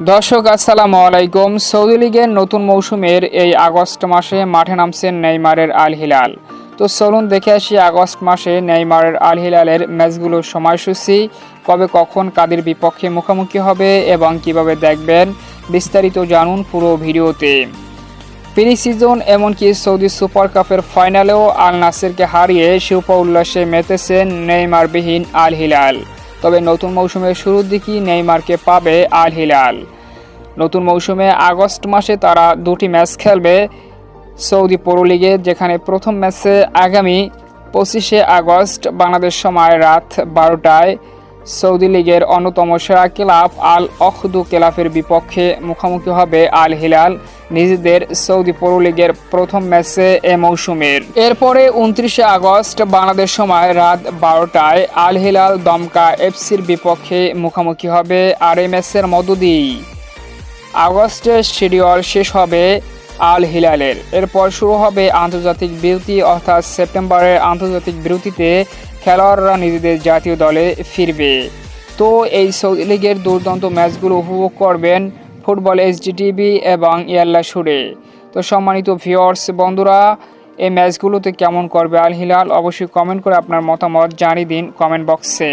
দর্শক, আসসালামু আলাইকুম। সৌদি লীগের নতুন মৌসুমের এই আগস্ট মাসে মাঠে নামছেন নেইমারের আল হিলাল। তো চলুন দেখে আসি আগস্ট মাসে নেইমারের আল হিলালের ম্যাচগুলোর সময়সূচি, কবে কখন কাদের বিপক্ষে মুখোমুখি হবে এবং কীভাবে দেখবেন, বিস্তারিত জানুন পুরো ভিডিওতে। প্রি সিজন এমনকি সৌদি সুপার কাপের ফাইনালেও আল নাসিরকে হারিয়ে শিল্প উল্লাসে মেতেছেন নেইমারবিহীন আল হিলাল। তবে নতুন মৌসুমের শুরুর দিকেই নেইমারকে পাবে আল হিলাল নতুন মৌসুমে আগস্ট মাসে তারা দুটি ম্যাচ খেলবে সৌদি পৌর লিগে, যেখানে প্রথম ম্যাচে আগামী পঁচিশে আগস্ট বাংলাদেশ সময় রাত বারোটায় সৌদি লীগের অন্যতম সেরা ক্লাব আল অখদু ক্লাবের বিপক্ষে মুখোমুখি হবে আল হিলাল, নিজেদের সৌদি পৌর লীগের প্রথম ম্যাচে এ মৌসুমের। এরপরে উনত্রিশে আগস্ট বাংলাদেশ সময় রাত বারোটায় আল হিলাল দমকা এফসির বিপক্ষে মুখোমুখি হবে আর এই ম্যাচের মধ্য দিয়েই। আগস্টের শিডিউল শেষ হবে আল হিলালের এরপর শুরু হবে আন্তর্জাতিক বিরতি, অর্থাৎ সেপ্টেম্বরের আন্তর্জাতিক বিরতিতে খেলোয়াড়রা নিজেদের জাতীয় দলে ফিরবে। তো এই সৌদি লিগের দুর্দান্ত ম্যাচগুলো উপভোগ করবেন ফুটবল এইচডি টিভি এবং ইয়াল্লা সুরে। তো সম্মানিত ভিওর্স বন্ধুরা, এই ম্যাচগুলোতে কেমন করবে আল হিলাল অবশ্যই কমেন্ট করে আপনার মতামত জানিয়ে দিন কমেন্ট বক্সে।